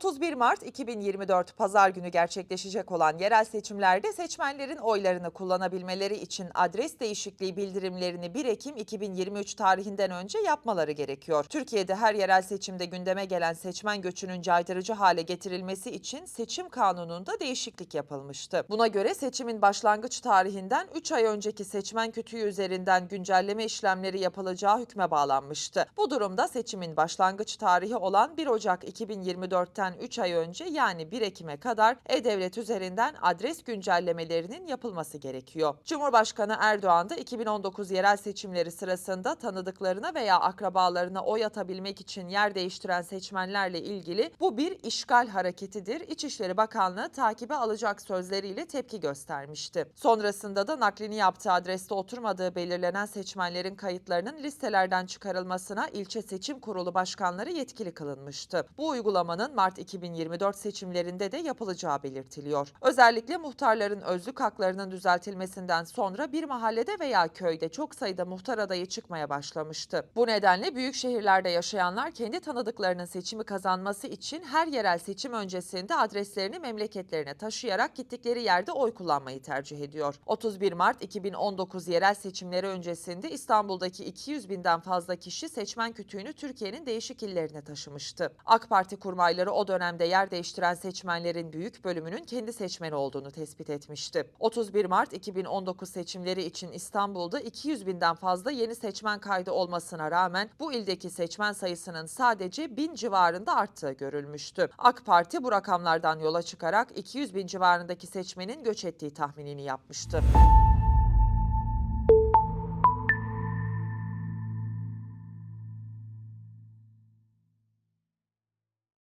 31 Mart 2024 Pazar günü gerçekleşecek olan yerel seçimlerde seçmenlerin oylarını kullanabilmeleri için adres değişikliği bildirimlerini 1 Ekim 2023 tarihinden önce yapmaları gerekiyor. Türkiye'de her yerel seçimde gündeme gelen seçmen göçünün caydırıcı hale getirilmesi için seçim kanununda değişiklik yapılmıştı. Buna göre seçimin başlangıç tarihinden 3 ay önceki seçmen kütüğü üzerinden güncelleme işlemleri yapılacağı hükme bağlanmıştı. Bu durumda seçimin başlangıç tarihi olan 1 Ocak 2024'ten 3 ay önce yani 1 Ekim'e kadar E-Devlet üzerinden adres güncellemelerinin yapılması gerekiyor. Cumhurbaşkanı Erdoğan da 2019 yerel seçimleri sırasında tanıdıklarına veya akrabalarına oy atabilmek için yer değiştiren seçmenlerle ilgili bu bir işgal hareketidir. İçişleri Bakanlığı takibe alacak sözleriyle tepki göstermişti. Sonrasında da naklini yaptığı adreste oturmadığı belirlenen seçmenlerin kayıtlarının listelerden çıkarılmasına ilçe seçim kurulu başkanları yetkili kılınmıştı. Bu uygulamanın Mart 2024 seçimlerinde de yapılacağı belirtiliyor. Özellikle muhtarların özlük haklarının düzeltilmesinden sonra bir mahallede veya köyde çok sayıda muhtar adayı çıkmaya başlamıştı. Bu nedenle büyük şehirlerde yaşayanlar kendi tanıdıklarının seçimi kazanması için her yerel seçim öncesinde adreslerini memleketlerine taşıyarak gittikleri yerde oy kullanmayı tercih ediyor. 31 Mart 2019 yerel seçimleri öncesinde İstanbul'daki 200 binden fazla kişi seçmen kütüğünü Türkiye'nin değişik illerine taşımıştı. AK Parti kurmayları o dönemde yer değiştiren seçmenlerin büyük bölümünün kendi seçmeni olduğunu tespit etmişti. 31 Mart 2019 seçimleri için İstanbul'da 200 binden fazla yeni seçmen kaydı olmasına rağmen bu ildeki seçmen sayısının sadece 1000 civarında arttığı görülmüştü. AK Parti bu rakamlardan yola çıkarak 200 bin civarındaki seçmenin göç ettiği tahminini yapmıştı.